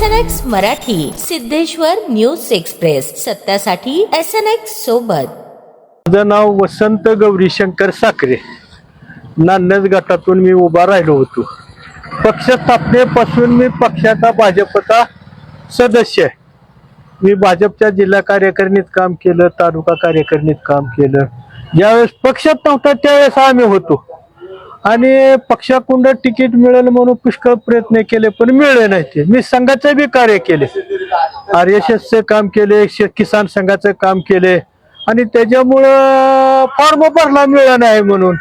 S N X Marathi Siddheshwar news express. सत्यासाठी S N X सोबत. माझं नाव वसंत गौरीशंकर साखरे. नान्नज गटातून मी उभा राहिलो होतो. पक्ष स्थापनेपासून मी पक्षाचा भाजपचा सदस्य आहे. मी भाजपच्या जिल्हा कार्यकारिणीत काम केलं तालुका कार्यकारिणीत काम केलं. ज्यावेळेस पक्षात नव्हता त्यावेळेस आम्ही होतो. आणि पक्षाकुंड तिकीट मिळेल म्हणून पुष्कळ प्रयत्न केले पण मिळले नाही ते. मी संघाचे बी कार्य केले. आर एस एसचे काम केले शे- किसान संघाचं काम केले. आणि त्याच्यामुळं फॉर्म भरला मिळाला नाही म्हणून.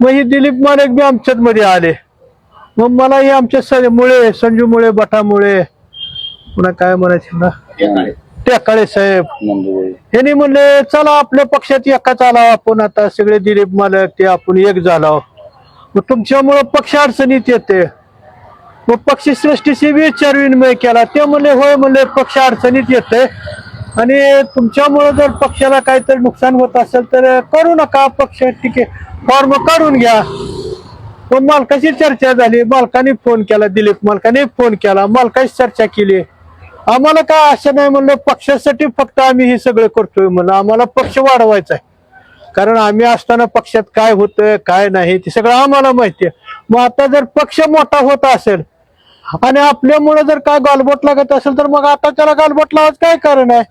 मग ही दिलीप मानक बी आमच्यात मध्ये आले. मग मला हे आमच्या स- मुळे संजू मुळे बटामुळे पुन्हा काय म्हणायचे ना? टेकाळे साहेब. यांनी म्हणले चला आपल्या पक्षात एकाच आला आपण आता सगळे दिलीप मालक ते आपण एक झालो मग तुमच्यामुळं पक्ष अडचणीत येते. मग पक्ष सृष्टीशी विचार विनिमय केला. ते म्हणले होय म्हणले पक्ष अडचणीत येते. आणि तुमच्यामुळे जर पक्षाला काहीतरी नुकसान होत असेल तर करू नका. पक्ष ठीक आहे. फॉर्म काढून घ्या. मग मालकाची चर्चा झाली. मालकाने फोन केला दिलीप मालकाने फोन केला. मालकाची चर्चा केली. आम्हाला काय असं नाही म्हणलं पक्षासाठी फक्त आम्ही हे सगळं करतोय म्हणलं. आम्हाला पक्ष वाढवायचा आहे. कारण आम्ही असताना पक्षात काय होतं काय नाही ते सगळं आम्हाला माहिती आहे. मग आता जर पक्ष मोठा होत असेल आणि आपल्यामुळे जर काय गालबोट लागत असेल तर मग आता त्याला गालबोट लावायचं काय कारण आहे?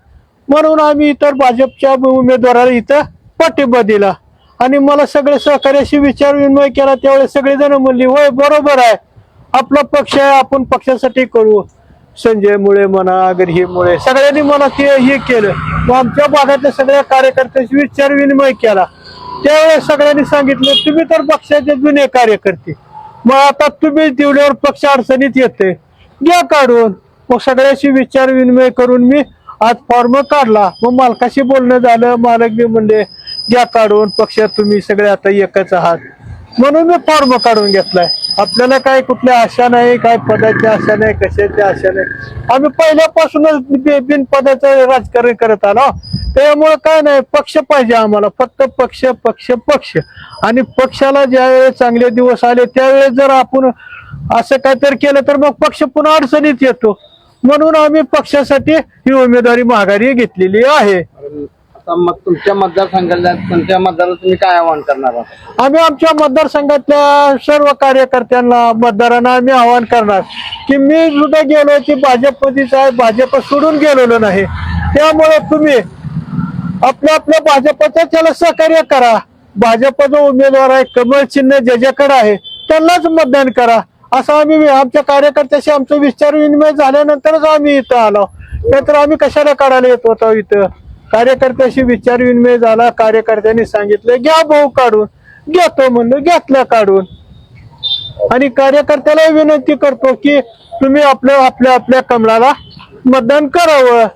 म्हणून आम्ही इतर भाजपच्या उमेदवाराला इथं पाठिंबा दिला. आणि मला सगळे सहकार्याशी विचार विनिमय केला. त्यावेळेस सगळेजण म्हणली होय बरोबर आहे. आपला पक्ष आहे आपण पक्षासाठी करू. संजय मुळे म्हणा अगर मुळे सगळ्यांनी मला ते हे केलं. मग आमच्या भागातल्या सगळ्या कार्यकर्त्यांशी विचार विनिमय केला. त्यावेळेस सगळ्यांनी सांगितलं तुम्ही तर पक्षाचे जुने कार्यकर्ते. मग आता तुम्ही दिवल्यावर पक्ष अडचणीत येते घ्या काढून. मग सगळ्याशी विचार विनिमय करून मी आज फॉर्म काढला. मग मालकाशी बोलणं झालं मालक मी म्हणले घ्या काढून पक्षात तुम्ही सगळे आता एकच आहात. म्हणून मी फॉर्म काढून घेतलाय. आपल्याला काय कुठल्या आशा नाही काय पदाची आशा नाही कशाची आशा नाही. आम्ही पहिल्यापासूनच बि- बिनपदाचं राजकारण करत आलो. त्यामुळे काय नाही पक्ष पाहिजे आम्हाला. फक्त पक्ष पक्ष पक्ष. आणि पक्षाला ज्यावेळेस चांगले दिवस आले त्यावेळेस जर आपण असं काहीतरी केलं तर मग पक्ष पुन्हा अडचणीत येतो. म्हणून आम्ही पक्षासाठी ही उमेदवारी माघारी घेतलेली आहे. आता मग तुमच्या मतदारसंघाला तुमच्या मतदाराला तुम्ही काय आवाहन करणार आहात? आम्ही आमच्या मतदारसंघातल्या सर्व कार्यकर्त्यांना मतदारांना आम्ही आवाहन करणार. की मी सुद्धा गेलो की भाजपमध्येच आहे भाजप सोडून गेलेलो नाही. त्यामुळे तुम्ही आपल्या आपल्या भाजपचा त्याला सहकार्य करा. भाजपचा उमेदवार आहे कमळ चिन्ह ज्याच्याकडे आहे त्यांनाच मतदान करा. असं आम्ही आमच्या कार्यकर्त्याशी आमचा विचार विनिमय झाल्यानंतरच आम्ही इथं आलो. नाहीतर आम्ही कशाला काढायला येत होतो इथं? कार्यकर्त्याशी विचार विनिमय झाला कार्यकर्त्यांनी सांगितलं घ्या भाऊ काढून घेतो म्हणलं घेतला काढून. आणि कार्यकर्त्याला विनंती करतो की तुम्ही आपल्या आपल्या आपल्या कमळाला मतदान करावं.